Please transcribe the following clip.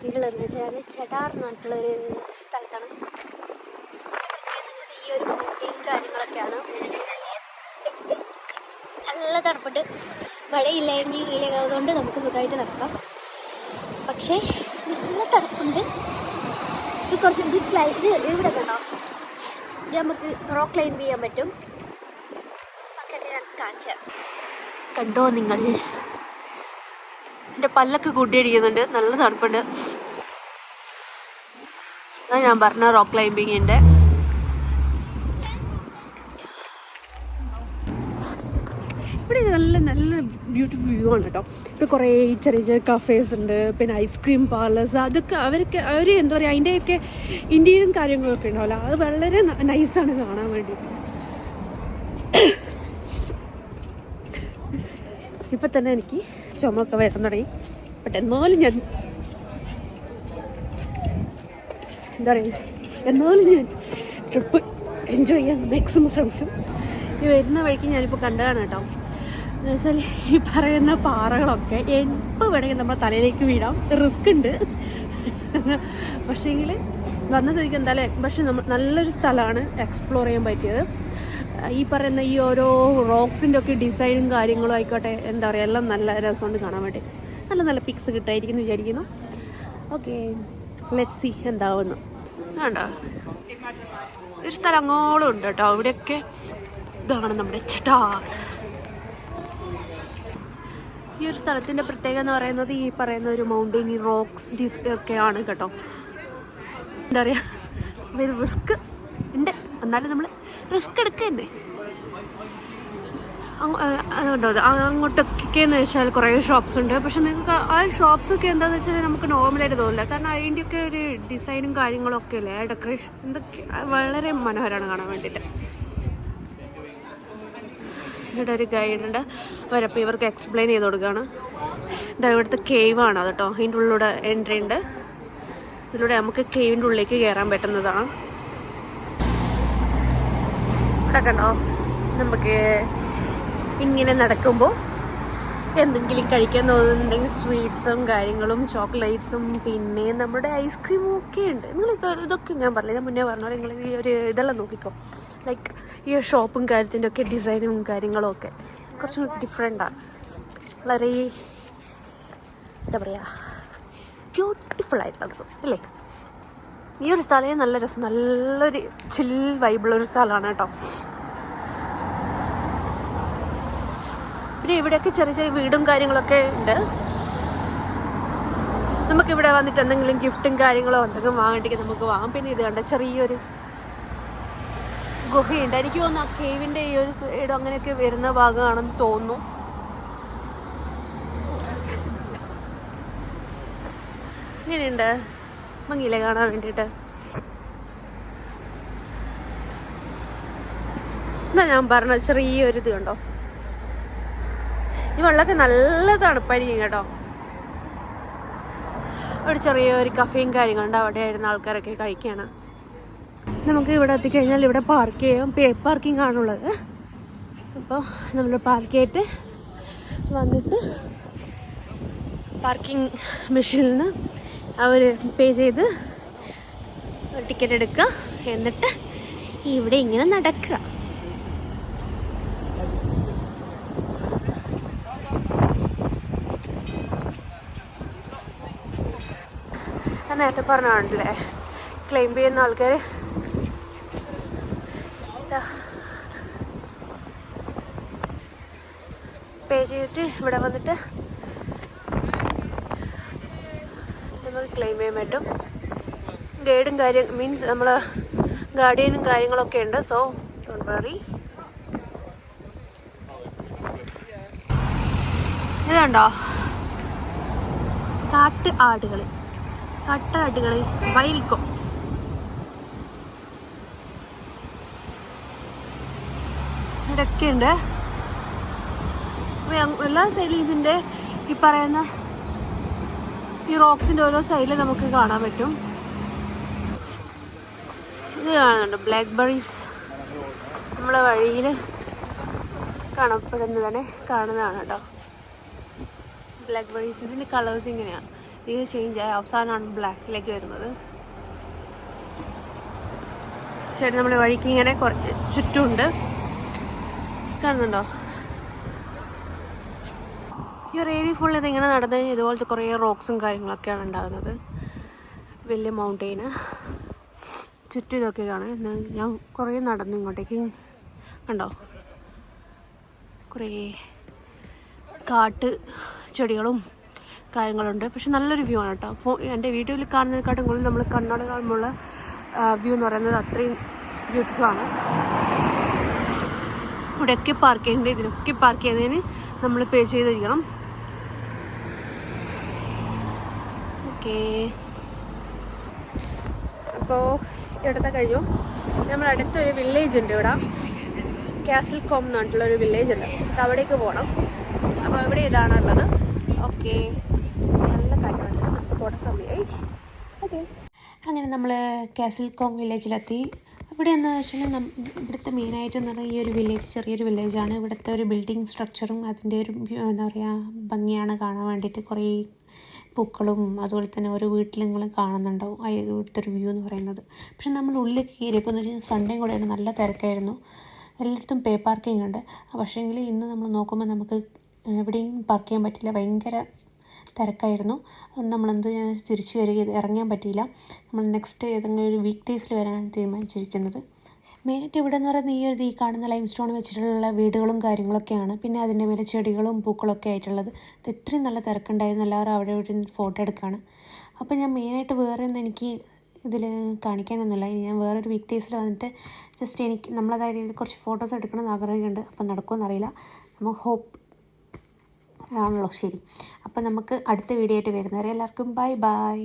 എത്തിയിട്ടുള്ളതെന്ന് വെച്ചാൽ ചെടാർ എന്ന് പറഞ്ഞിട്ടുള്ളൊരു സ്ഥലത്താണ്. ഈ ഒരു മൂട്ടിയും കാര്യങ്ങളൊക്കെയാണ്. നല്ല തണുപ്പുണ്ട്. മഴയില്ലെങ്കിൽ വെയിലായതുകൊണ്ട് നമുക്ക് സുഖമായിട്ട് നടക്കാം. പക്ഷേ നല്ല തണുപ്പുണ്ട്. ഇത് കുറച്ച് ഇത് ക്ലൈ ഇത് ഇവിടെ കണ്ടോ? ഇത് നമുക്ക് റോക്ക് ക്ലൈംബ് ചെയ്യാൻ പറ്റും. ഒക്കെ കാണിച്ചു കണ്ടോ നിങ്ങൾ? എന്റെ പല്ലൊക്കെ കൂട്ടിയടിക്കുന്നുണ്ട്. നല്ല തണുപ്പുണ്ട്. അതാ ഞാൻ പറഞ്ഞ റോക്ക് ക്ലൈമ്പിങ്ങിന്റെ ഇവിടെ നല്ല നല്ല ബ്യൂട്ടിഫുൾ വ്യൂ ആണ് കേട്ടോ. ഇവിടെ കുറേ ചെറിയ ചെറിയ കഫേസ് ഉണ്ട്. പിന്നെ ഐസ്ക്രീം പാർലേഴ്സ് അതൊക്കെ അവർക്ക് അവർ എന്താ പറയുക അതിന്റെയൊക്കെ ഇന്ത്യയിലും കാര്യങ്ങളൊക്കെ ഉണ്ടാവില്ല അത് വളരെ നൈസാണ് കാണാൻ വേണ്ടി. ഇപ്പം തന്നെ എനിക്ക് ചുമക്കെ വരാൻ തുടങ്ങി. ബട്ട് എന്നാലും ഞാൻ എന്താ പറയുക എന്നാലും ഞാൻ ട്രിപ്പ് എൻജോയ് ചെയ്യാൻ മാക്സിമം ശ്രമിക്കും. ഈ വരുന്ന വഴിക്ക് ഞാനിപ്പോൾ കണ്ടതാണ് കേട്ടോ. എന്ന് വെച്ചാൽ ഈ പറയുന്ന പാറകളൊക്കെ എപ്പോൾ വേണമെങ്കിൽ നമ്മുടെ തലയിലേക്ക് വീഴാം. റിസ്ക് ഉണ്ട്. പക്ഷേങ്കിൽ വന്ന സ്ഥിതിക്ക് എന്തായാലും പക്ഷെ നമ്മൾ നല്ലൊരു സ്ഥലമാണ് എക്സ്പ്ലോർ ചെയ്യാൻ പറ്റിയത്. ഈ പറയുന്ന ഈ ഓരോ റോക്സിന്റെ ഒക്കെ ഡിസൈനും കാര്യങ്ങളും ആയിക്കോട്ടെ എന്താ പറയുക എല്ലാം നല്ല രസമുണ്ട് കാണാൻ വേണ്ടി. നല്ല നല്ല പിക്സ് കിട്ടായിരിക്കും എന്ന് വിചാരിക്കുന്നു ഓക്കെ ലെറ്റ് സി എന്താവുന്നു കണ്ടോ? ഒരു സ്ഥലം അങ്ങോളം ഉണ്ട് കേട്ടോ. അവിടെയൊക്കെ ഇതാണ് നമ്മുടെ ചേട്ടാ. ഈ ഒരു സ്ഥലത്തിന്റെ പ്രത്യേകത എന്ന് പറയുന്നത് ഈ പറയുന്ന ഒരു മൗണ്ടെയിൻ ഈ റോക്സ് ഡിസ് ഒക്കെയാണ് കേട്ടോ. എന്താ പറയുക? റിസ്ക് ഉണ്ട്. എന്നാലും നമ്മൾ റിസ്ക് എടുക്കണ്ടേ അതുകൊണ്ടോ അത് അങ്ങോട്ടൊക്കെ എന്ന് വെച്ചാൽ കുറേ ഷോപ്സ് ഉണ്ട്. പക്ഷെ നിങ്ങൾക്ക് ആ ഷോപ്സ് ഒക്കെ എന്താണെന്ന് വെച്ചാൽ നമുക്ക് നോർമലായിട്ട് തോന്നില്ല. കാരണം അതിന്റെയൊക്കെ ഒരു ഡിസൈനും കാര്യങ്ങളൊക്കെ അല്ലേ? ഡെക്കറേഷൻ എന്തൊക്കെ വളരെ മനോഹരമാണ് കാണാൻ വേണ്ടിയിട്ട്. ഇവിടെ ഒരു ഗൈഡ് ഉണ്ട്. അവരപ്പോൾ ഇവർക്ക് എക്സ്പ്ലെയിൻ ചെയ്ത് കൊടുക്കുകയാണ്. ഇതാ ഇവിടുത്തെ കേവ് ആണ് കേട്ടോ. അതിന്റെ ഉള്ളിലൂടെ എൻട്രി ഉണ്ട്. ഇതിലൂടെ നമുക്ക് കേവിന്റെ ഉള്ളിലേക്ക് കയറാൻ പറ്റുന്നതാണ്. ഇവിടെ കണ്ടോ നമുക്ക് ഇങ്ങനെ നടക്കുമ്പോൾ എന്തെങ്കിലും കഴിക്കാൻ തോന്നുന്നുണ്ടെങ്കിൽ സ്വീറ്റ്സും കാര്യങ്ങളും ചോക്ലേറ്റ്സും പിന്നെ നമ്മുടെ ഐസ്ക്രീമും ഒക്കെ ഉണ്ട്. നിങ്ങൾ ഇതൊക്കെ ഞാൻ പറഞ്ഞില്ല മുന്നേ പറഞ്ഞ നിങ്ങൾ ഈ ഒരു ഇതെല്ലാം നോക്കിക്കോ. ലൈക്ക് ഈ ഷോപ്പും കാര്യത്തിന്റെ ഒക്കെ ഡിസൈനും കാര്യങ്ങളും ഒക്കെ കുറച്ചും ഡിഫറെന്റാണ് വളരെ എന്താ പറയുക ബ്യൂട്ടിഫുൾ ആയിട്ടുള്ളത് അല്ലേ? ഈ ഒരു സ്ഥലം നല്ല രസം നല്ലൊരു ചിൽ വൈബിളൊരു സ്ഥലമാണ് കേട്ടോ. പിന്നെ ഇവിടെയൊക്കെ ചെറിയ ചെറിയ വീടും കാര്യങ്ങളൊക്കെ ഉണ്ട്. നമുക്കിവിടെ വന്നിട്ട് എന്തെങ്കിലും ഗിഫ്റ്റും കാര്യങ്ങളോ എന്തെങ്കിലും വാങ്ങണ്ടെങ്കിൽ നമുക്ക് വാങ്ങാം. പിന്നെ ഇത് കണ്ട ചെറിയൊരു ഗുഹയുണ്ട്. എനിക്ക് തോന്നുന്നു ആ കേവിന്റെ ഈ ഒരു സൈഡ് അങ്ങനെയൊക്കെ വരുന്ന ഭാഗമാണെന്ന് തോന്നുന്നു. ഇങ്ങനെയുണ്ട്. ഭംഗിയില്ലേ കാണാൻ വേണ്ടിട്ട് എന്നാ ഞാൻ പറഞ്ഞ ചെറിയൊരു ഇത് കണ്ടോ? ഈ വെള്ളമൊക്കെ നല്ല തണുപ്പായിരിക്കും കേട്ടോ. ഒരു ചെറിയൊരു കഫേയും കാര്യങ്ങളുണ്ട്. അവിടെ ആയിരുന്ന ആൾക്കാരൊക്കെ കഴിക്കുകയാണ് നമുക്ക് ഇവിടെ എത്തിക്കഴിഞ്ഞാൽ ഇവിടെ പാർക്ക് ചെയ്യാം. പേ പാർക്കിംഗ് ആണുള്ളത്. അപ്പോൾ നമ്മൾ പാർക്ക് ചെയ്തിട്ട് വന്നിട്ട് പാർക്കിംഗ് മെഷീനിൽ നിന്ന് അവർ പേ ചെയ്ത് ടിക്കറ്റ് എടുക്കുക. എന്നിട്ട് ഇവിടെ ഇങ്ങനെ നടക്കുക. നേരത്തെ പറഞ്ഞാണല്ലേ ക്ലെയിം ചെയ്യുന്ന ആൾക്കാർ പേ ചെയ്തിട്ട് ഇവിടെ വന്നിട്ട് നമുക്ക് ക്ലെയിം ചെയ്യാൻ പറ്റും. ഗൈഡും കാര്യം മീൻസ് നമ്മൾ ഗാർഡിയനും കാര്യങ്ങളൊക്കെ ഉണ്ട്. സോ ഡോണ്ട് വറി ഇതുണ്ടോ കാട്ട് ആടുകൾ കാട്ടാടുകൾ വൈൽഡ് കോംസ് ഇതൊക്കെയുണ്ട് എല്ലാ സൈഡിലും ഇതിന്റെ ഈ പറയുന്ന ഈ റോക്സിന്റെ ഓരോ സൈഡിൽ നമുക്ക് കാണാൻ പറ്റും. ഇത് കാണുന്നുണ്ട് ബ്ലാക്ക് ബെറീസ് നമ്മളെ വഴിയിൽ കാണപ്പെടുന്നതാണ് കാണുന്നതാണ് കേട്ടോ ബ്ലാക്ക് ബെറീസ് ഇതിന്റെ കളേഴ്സ് ഇങ്ങനെയാണ് ഇത് ചേഞ്ച് ആയി. അവസാനമാണ് ബ്ലാക്കിലേക്ക് വരുന്നത്. ചേട്ടൻ നമ്മുടെ വഴിക്ക് ഇങ്ങനെ കുറച്ച് ചുറ്റുമുണ്ട്. കാണുന്നുണ്ടോ? ഈ ഒരു ഏരിയ ഫുൾ ഇതിങ്ങനെ നടന്നു കഴിഞ്ഞാൽ ഇതുപോലത്തെ കുറേ റോക്സും കാര്യങ്ങളൊക്കെയാണ് ഉണ്ടാകുന്നത്. വലിയ മൗണ്ടെയിന് ചുറ്റും ഇതൊക്കെ കാണാം. ഞാൻ കുറേ നടന്നു ഇങ്ങോട്ടേക്ക് കണ്ടോ? കുറേ കാട്ട് ചെടികളും കാര്യങ്ങളുണ്ട്. പക്ഷെ നല്ലൊരു വ്യൂ ആണ് കേട്ടോ. ഫോ എന്റെ വീഡിയോയിൽ കാണുന്നതിനെക്കാട്ടും കൂടുതൽ നമ്മൾ കണ്ണോട് കാണുമ്പോൾ വ്യൂ എന്ന് പറയുന്നത് അത്രയും ബ്യൂട്ടിഫുൾ ആണ്. ഇവിടെയൊക്കെ പാർക്ക് ചെയ്യേണ്ടത് ഇതിനൊക്കെ പാർക്ക് ചെയ്യുന്നതിന് നമ്മൾ പേ ചെയ്തിരിക്കണം. ഓക്കേ. അപ്പോൾ ഇവിടുത്തെ കഴിഞ്ഞു. നമ്മുടെ അടുത്തൊരു വില്ലേജ് ഉണ്ട് ഇവിടെ. കാസിൽ കോം എന്ന് പറഞ്ഞിട്ടുള്ളൊരു വില്ലേജ് ഉണ്ട്. അപ്പോൾ അവിടേക്ക് പോകണം അപ്പോൾ ഇവിടെ ഇതാണുള്ളത് ഓക്കെ. നല്ല കാറ്റാണ് നമുക്ക് പോണ സമയമായി ഓക്കെ. അങ്ങനെ നമ്മൾ കാസിൽ കോം വില്ലേജിലെത്തി ഇവിടെ എന്ന് വെച്ചാൽ ഇവിടുത്തെ മെയിനായിട്ട് എന്ന് പറഞ്ഞാൽ ഈ ഒരു വില്ലേജ് ചെറിയൊരു വില്ലേജാണ് ഇവിടുത്തെ ഒരു ബിൽഡിംഗ് സ്ട്രക്ചറും അതിന്റെ ഒരു എന്താ പറയുക ഭംഗിയാണ് കാണാൻ വേണ്ടിയിട്ട് കുറേ പൂക്കളും അതുപോലെ തന്നെ ഓരോ വീട്ടിലും കാണുന്നുണ്ടാവും. ആ ഇവിടുത്തെ ഒരു വ്യൂ എന്ന് പറയുന്നത്. പക്ഷെ നമ്മൾ ഉള്ളിൽ കയറിയപ്പോൾ എന്ന് വെച്ചാൽ സൺഡേ കൂടെയാണ് നല്ല തിരക്കായിരുന്നു. എല്ലായിടത്തും പേ പാർക്കിംഗ് ഉണ്ട്. പക്ഷേങ്കിൽ ഇന്ന് നമ്മൾ നോക്കുമ്പോൾ നമുക്ക് എവിടെയും പാർക്ക് ചെയ്യാൻ പറ്റില്ല. ഭയങ്കര തിരക്കായിരുന്നു. അതുകൊണ്ട് നമ്മളെന്ത് തിരിച്ചു വരിക. ഇറങ്ങാൻ പറ്റിയില്ല. നമ്മൾ നെക്സ്റ്റ് ഏതെങ്കിലും ഒരു വീക്ക് ഡേയ്സിൽ വരാനാണ് തീരുമാനിച്ചിരിക്കുന്നത്. മെയിനായിട്ട് ഇവിടെ എന്ന് പറയുന്നത് ഈ ഒരു ഈ കാണുന്ന ലൈം സ്റ്റോൺ വെച്ചിട്ടുള്ള വീടുകളും കാര്യങ്ങളൊക്കെയാണ്. പിന്നെ അതിന്റെ മേലെ ചെടികളും പൂക്കളൊക്കെ ആയിട്ടുള്ളത്. ഇത് ഇത്രയും നല്ല തിരക്കുണ്ടായിരുന്നു. എല്ലാവരും അവിടെ ഇവിടെ ഫോട്ടോ എടുക്കുകയാണ് അപ്പോൾ ഞാൻ മെയിനായിട്ട് വേറെ ഒന്നും എനിക്ക് ഇതിൽ കാണിക്കാനൊന്നുമില്ല. ഇനി ഞാൻ വേറൊരു വീക്ക് ഡേയ്സിൽ വന്നിട്ട് ജസ്റ്റ് എനിക്ക് നമ്മളതായ രീതിയിൽ കുറച്ച് ഫോട്ടോസ് എടുക്കണമെന്ന് ആഗ്രഹമുണ്ട്. അപ്പം നടക്കുമെന്നറിയില്ല നമുക്ക് ഹോപ്പ് ആണല്ലോ. ശരി. അപ്പം നമുക്ക് അടുത്ത വീഡിയോ ആയിട്ട് വരുന്നവരെ എല്ലാവർക്കും ബൈ ബൈ